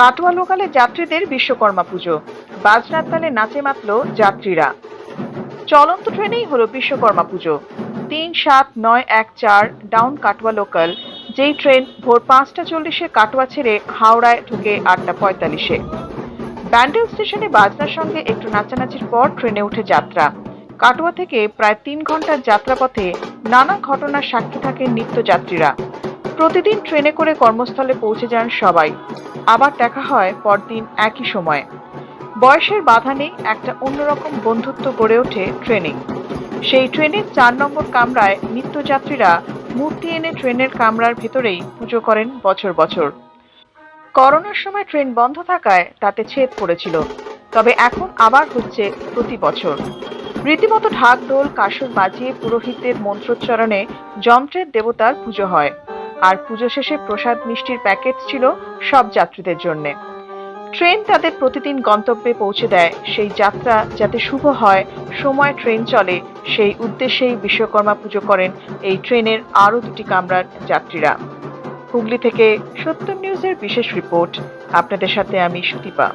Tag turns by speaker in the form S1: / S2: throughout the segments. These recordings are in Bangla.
S1: কাটোয়া লোকালে যাত্রীদের বিশ্বকর্মা পুজো। বাজনার তালে নাচে মাতল যাত্রীরা। চলন্ত ট্রেনেই হলো বিশ্বকর্মা পুজো। তিন সাত নয় এক চার ডাউন কাটোয়া লোকাল, যেই ট্রেন ভোর পাঁচটা চল্লিশে কাটোয়া ছেড়ে হাওড়ায় ঢুকে আটটা পঁয়তাল্লিশে। ব্যান্ডেল স্টেশনে বাজনার সঙ্গে একটু নাচানাচির পর ট্রেনে উঠে যাত্রা। কাটোয়া থেকে প্রায় তিন ঘণ্টার যাত্রাপথে নানা ঘটনার সাক্ষী থাকেন নিত্যযাত্রীরা। প্রতিদিন ট্রেনে করে কর্মস্থলে পৌঁছে যান সবাই। আবার দেখা হয় পরদিন একই সময়ে। বয়সের বাধা নেই একটা অন্যরকম বন্ধুত্ব গড়ে ওঠে ট্রেনে। সেই ট্রেনের চার নম্বর কামরায় নিত্যযাত্রীরা মূর্তি এনে ট্রেনের কামরার ভেতরেই পুজো করেন বছর বছর। করোনার সময় ট্রেন বন্ধ থাকায় তাতে ছেদ পড়েছিল, তবে এখন আবার হচ্ছে প্রতি বছর। রীতিমতো ঢাক ঢোল কাসর বাজিয়ে পুরোহিতদের মন্ত্রোচ্চারণে যন্ত্রের দেবতার পুজো হয়। আর পুজো শেষে প্রসাদ মিষ্টির প্যাকেট ছিল সব যাত্রীদের জন্য। ট্রেন তাদের প্রতিদিন গন্তব্যে পৌঁছে দেয়। সেই যাত্রা যাতে শুভ হয়, সময় ট্রেন চলে, সেই উদ্দেশ্যেই বিশ্বকর্মা পুজো করেন এই ট্রেনের আরও দুটি কামরার যাত্রীরা। হুগলি থেকে সত্য নিউজের বিশেষ রিপোর্ট। আপনাদের সাথে আমি সুদীপা।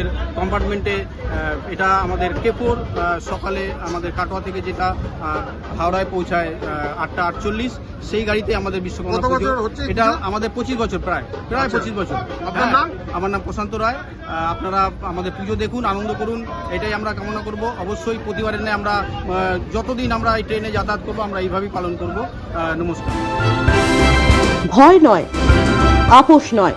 S2: আমাদের কম্পার্টমেন্টে এটা আমাদের কেপোর সকালে আমাদের কাটোয়া থেকে যেটা হাওড়ায় পৌঁছায় আটটা আটচল্লিশ সেই গাড়িতে আমাদের বিশ্বকর্মা এটা আমাদের পঁচিশ বছর প্রায় প্রায়
S3: আচ্ছা।
S2: পঁচিশ বছর।
S3: আপনার
S2: হ্যাঁ,
S3: নাম?
S2: আমার নাম প্রশান্ত রায়। আপনারা আমাদের পুজো দেখুন আনন্দ করুন এটাই আমরা কামনা করব। অবশ্যই প্রতিবারের ন্যায় আমরা যতদিন আমরা এই ট্রেনে যাতায়াত করব আমরা এইভাবেই পালন করব। নমস্কার।
S4: ভয় নয় আপোষ নয়।